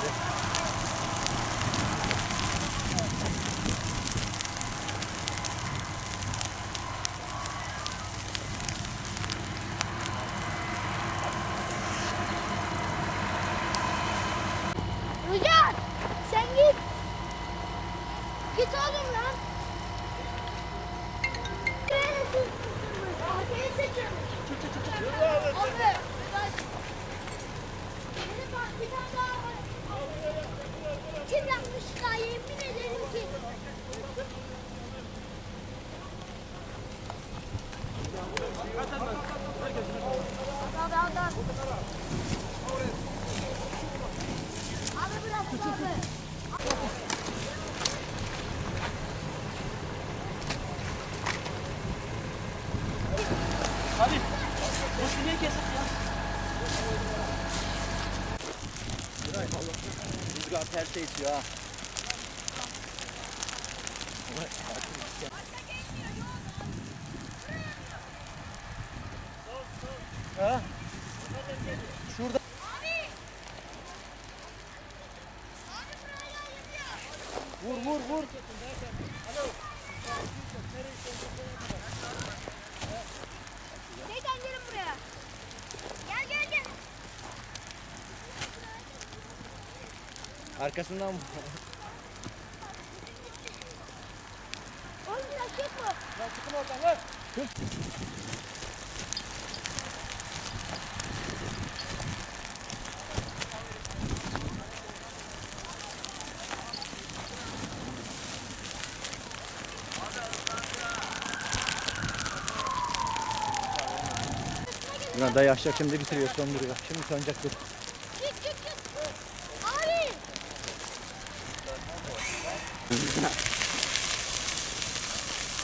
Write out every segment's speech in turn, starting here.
geldi. Rüzgar sen git. Git oğlum lan. Arkaya seçiyorum. Abi. Benim Rüzgar terse itiyor ha. Ha? Şurada. Vur vur vur. Neyden gelin buraya? Gel gel gel. Arkasından. Oğlum biraz çek mi? Çıkın oradan lan. Ulan dayı akşam şimdi bitiriyor söndürüyor. Şimdi sönecek dur. Git git git. Abi.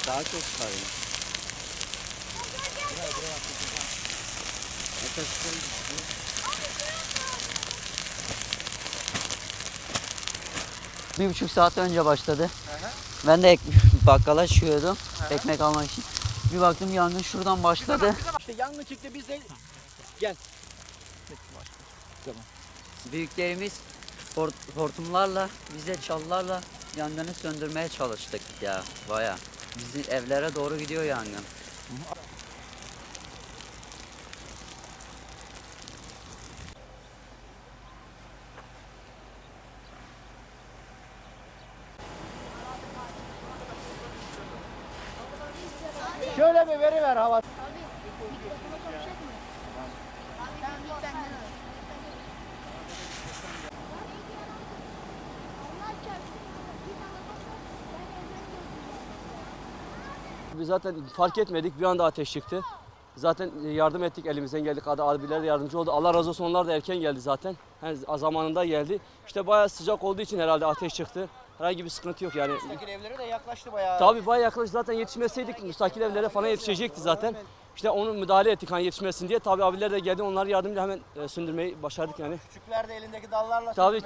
Daha çok çıkarıyor. Bir buçuk saat önce başladı. Ben de ek- bakkala çıkıyordum ekmek almak için. Bir baktım yangın şuradan başladı. İşte yangın çıktı biz de gel. Büyüklerimiz hort- hortumlarla, biz de çalılarla yangını söndürmeye çalıştık ya baya. Bizim evlere doğru gidiyor yangın. Şöyle bir veri ver hava. Biz zaten fark etmedik bir anda ateş çıktı. Zaten yardım ettik elimizden geldik. Abiler de yardımcı oldu. Allah razı olsun onlar da erken geldi zaten. Yani zamanında geldi. İşte bayağı sıcak olduğu için herhalde ateş çıktı. Herhangi bir sıkıntı yok yani. Müstakil evlere de yaklaştı bayağı. Tabii bayağı yaklaşık zaten yetişmeseydik müstakil evlere falan yetişecekti zaten. İşte onu müdahale ettik hani yetişmesin diye. Tabii abiler de geldi onlar yardımıyla hemen e, söndürmeyi başardık yani. Küçükler de elindeki dallarla Tabii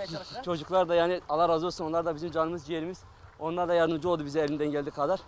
çocuklar da yani Allah razı olsun onlar da bizim canımız ciğerimiz. Onlar da yardımcı oldu bize elinden geldiği kadar.